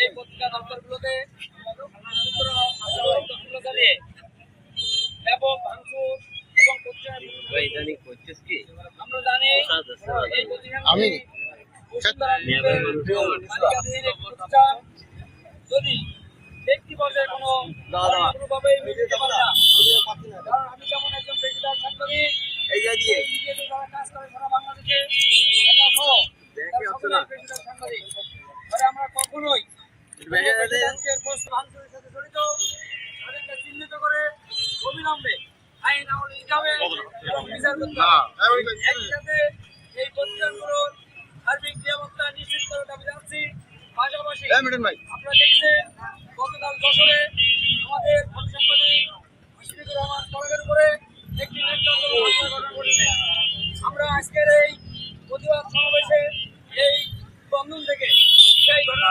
এই পত্রিকা দপ্তরগুলোতে ব্যাপক ভাঙচুর এবং আমরা জানি এই প্রতিষ্ঠান। যদি ব্যক্তি পর্যায়ে কোনো সাংবাদিক তবে আমরা কখনোই জড়িত তাদেরকে চিহ্নিত করে অবিলম্বে আইন আমল নিতে হবে এবং বিচার করতে হবে। একই সাথে এই প্রতিষ্ঠানগুলোর সার্বিক নিরাপত্তা নিশ্চিত করার দাবি জানাচ্ছি। পাশাপাশি আপনারা দেখেছেন